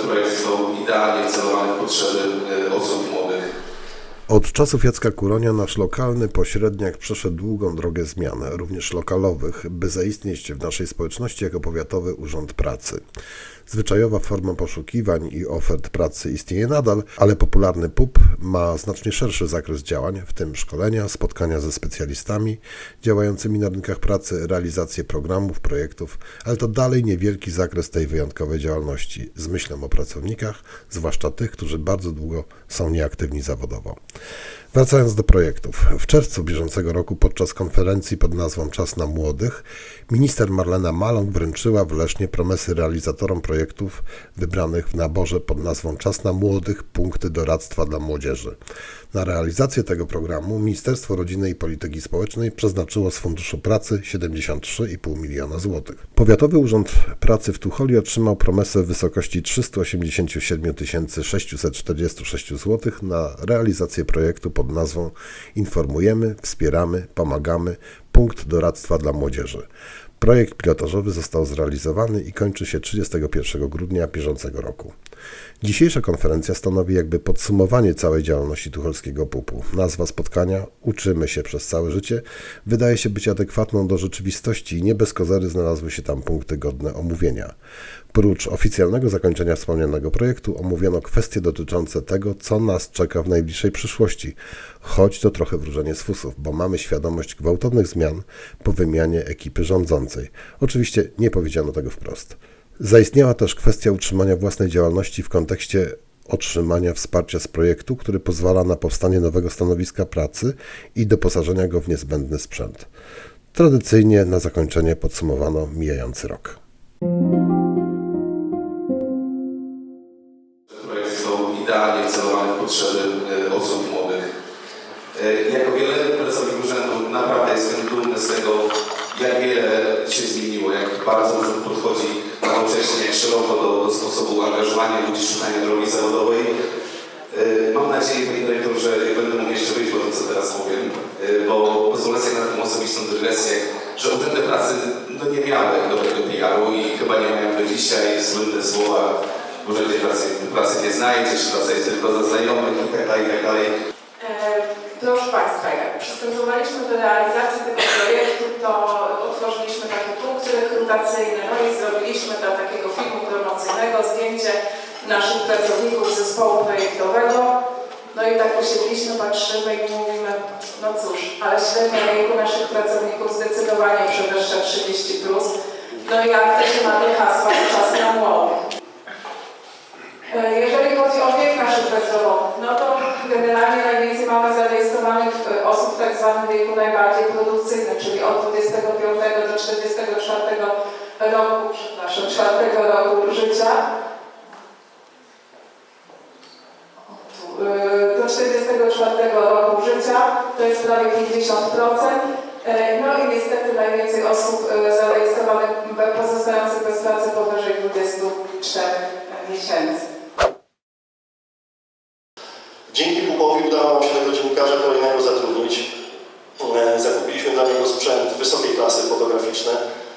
projekt został idealnie wcelowany w potrzeby e, osób młodych. Od czasów Jacka Kuronia nasz lokalny pośredniak przeszedł długą drogę zmian, również lokalowych, by zaistnieć w naszej społeczności jako powiatowy urząd pracy. Zwyczajowa forma poszukiwań i ofert pracy istnieje nadal, ale popularny PUP ma znacznie szerszy zakres działań, w tym szkolenia, spotkania ze specjalistami działającymi na rynkach pracy, realizację programów, projektów, ale to dalej niewielki zakres tej wyjątkowej działalności, z myślą o pracownikach, zwłaszcza tych, którzy bardzo długo są nieaktywni zawodowo. Wracając do projektów. W czerwcu bieżącego roku podczas konferencji pod nazwą Czas na Młodych minister Marlena Maląg wręczyła w Lesznie promesy realizatorom projektów wybranych w naborze pod nazwą Czas na Młodych punkty doradztwa dla młodzieży. Na realizację tego programu Ministerstwo Rodziny i Polityki Społecznej przeznaczyło z Funduszu Pracy 73,5 miliona złotych. Powiatowy Urząd Pracy w Tucholi otrzymał promesę w wysokości 387 646 zł na realizację projektu pod nazwą Informujemy, wspieramy, pomagamy. Punkt doradztwa dla młodzieży. Projekt pilotażowy został zrealizowany i kończy się 31 grudnia bieżącego roku. Dzisiejsza konferencja stanowi jakby podsumowanie całej działalności tucholskiego PUP-u. Nazwa spotkania Uczymy się przez całe życie wydaje się być adekwatną do rzeczywistości i nie bez kozery znalazły się tam punkty godne omówienia. Prócz oficjalnego zakończenia wspomnianego projektu omówiono kwestie dotyczące tego, co nas czeka w najbliższej przyszłości, choć to trochę wróżenie z fusów, bo mamy świadomość gwałtownych zmian po wymianie ekipy rządzącej. Oczywiście nie powiedziano tego wprost. Zaistniała też kwestia utrzymania własnej działalności w kontekście otrzymania wsparcia z projektu, który pozwala na powstanie nowego stanowiska pracy i doposażenia go w niezbędny sprzęt. Tradycyjnie na zakończenie podsumowano mijający rok. Bardzo podchodzi nowocześnie, szeroko do, do sposobu angażowania ludzi, szukania drogi zawodowej. E, Mam nadzieję, Panie Dyrektor, że będę mógł jeszcze wyjść po tym, co teraz powiem, e, bo pozwolę sobie na taką osobistą dygresję, że urzędy pracy no, nie miały dobrego PR-u i chyba nie mają do dzisiaj słynne słowa w urzędzie pracy, pracy nie znajdziesz, praca jest tylko dla znajomych i tak dalej, tak. E, Proszę Państwa, jak przystępowaliśmy do realizacji tego projektu, to otworzyliśmy takie punkty rekrutacyjne, no i zrobiliśmy dla takiego filmu promocyjnego zdjęcie naszych pracowników zespołu projektowego. No i tak usiedliśmy, patrzymy i mówimy, no cóż, ale średnia wieku naszych pracowników zdecydowanie przewyższa 30+. Plus. No i jak to się mamy hasła czas na młodych. E, Jeżeli chodzi o wiek naszych bezrobotnych, no to generalnie najwięcej mamy zarejestrowanych e, osób w tak zwanym wieku najbardziej produkcyjnym, czyli od 25 do 44 roku, przepraszam, 4 roku życia. E, Do 44 roku życia to jest prawie 50%. E, No i niestety najwięcej osób e, zarejestrowanych pozostających bez pracy powyżej 24 miesięcy. Dzięki Pupowi udało nam się tego dziennikarza kolejnego zatrudnić. E, Zakupiliśmy dla niego sprzęt wysokiej klasy fotograficzny, e,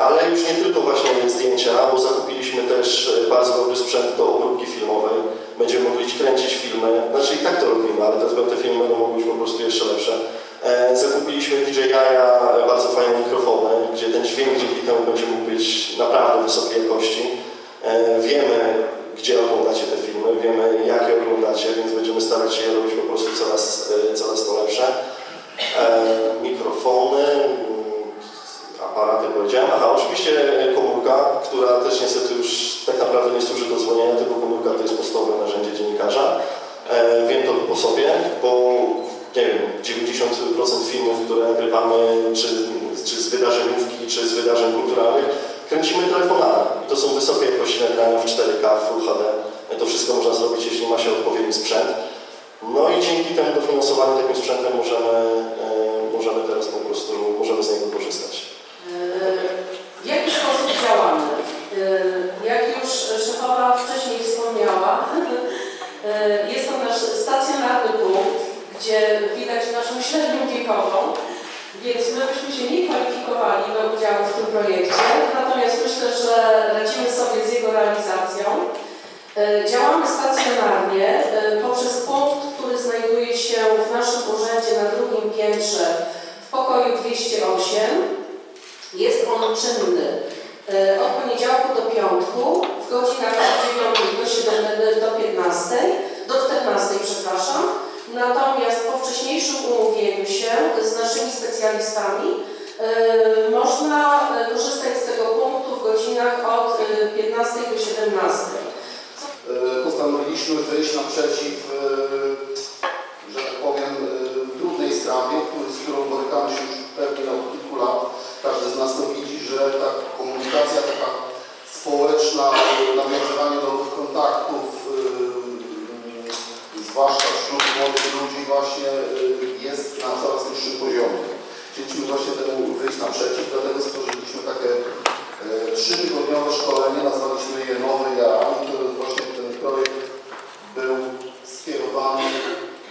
ale już nie tylko właśnie zdjęcia, bo zakupiliśmy też e, bardzo dobry sprzęt do obróbki filmowej. Będziemy mogli kręcić filmy, znaczy i tak to robimy, ale teraz te filmy będą mogły być po prostu jeszcze lepsze. E, Zakupiliśmy DJI e, bardzo fajne mikrofony, gdzie ten dźwięk dzięki temu będzie mógł być naprawdę wysokiej jakości. E, Wiemy, gdzie oglądacie te filmy, wiemy jakie oglądacie, więc będziemy starać się je robić po prostu coraz, e, coraz to lepsze. E, mikrofony, powiedziałem, aha oczywiście komórka, która też niestety już tak naprawdę nie służy do dzwonienia, tylko komórka to jest podstawowe narzędzie dziennikarza. E, wiem to po sobie, bo nie wiem, 90% filmów, które nagrywamy, czy, czy z wydarzeniówki, czy z wydarzeń kulturalnych, kręcimy telefonami. I to są wysokiej jakości nagrania w 4K, w Full HD. To wszystko można zrobić, jeśli ma się odpowiedni sprzęt. No i dzięki temu dofinansowaniu takim sprzętem możemy, e, możemy teraz po prostu, możemy z niego korzystać. W jaki sposób działamy? Yy, Jak już szefowa wcześniej wspomniała, yy, jest to nasz stacjonarny punkt, gdzie widać naszą średnią wiekową, więc my byśmy się nie kwalifikowali do udziału w tym projekcie, natomiast myślę, że radzimy sobie z jego realizacją. E, Działamy stacjonarnie e, poprzez punkt, który znajduje się w naszym urzędzie na drugim piętrze w pokoju 208. Jest on czynny e, od poniedziałku do piątku w godzinach od 9 do, 7, do 15, do 14, przepraszam. Natomiast po wcześniejszym umówieniu się z naszymi specjalistami e, można e, korzystać z tego punktu w godzinach od e, 15 do 17. E, postanowiliśmy wyjść naprzeciw, e, że tak powiem, e, trudnej sprawie, z którą borykamy się już pewnie od kilku lat. Każdy z nas to widzi, że ta komunikacja taka społeczna, e, nawiązywanie nowych kontaktów, e, zwłaszcza wśród młodych ludzi właśnie e, jest na coraz niższym poziomie. Chcieliśmy właśnie temu wyjść naprzeciw, dlatego stworzyliśmy takie E, Trzytygodniowe szkolenie, nazwaliśmy je Nowy Ja to właśnie ten projekt był skierowany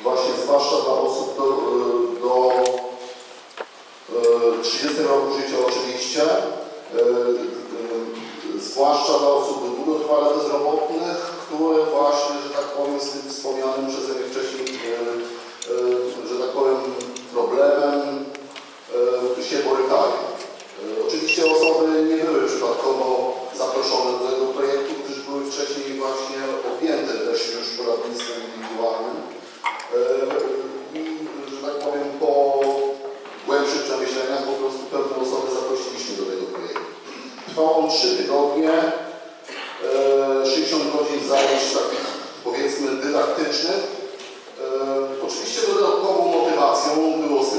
właśnie zwłaszcza dla osób do, e, do e, 30 roku życia oczywiście, e, e, zwłaszcza dla osób długotrwale bezrobotnych, które właśnie, że tak powiem, z tym wspomnianym przeze mnie wcześniej, e, e, że tak powiem, problemem e, się borykają. E, Oczywiście osoby nie były przypadkowo zaproszone do tego projektu, gdyż były wcześniej właśnie objęte też już poradnictwem indywidualnym. E, I, że tak powiem, po głębszych przemyśleniach po prostu pewne osoby zaprosiliśmy do tego projektu. Trwał on trzy tygodnie, e, 60 godzin zajęć takich powiedzmy dydaktycznych. E, Oczywiście dodatkową motywacją było stypendium dla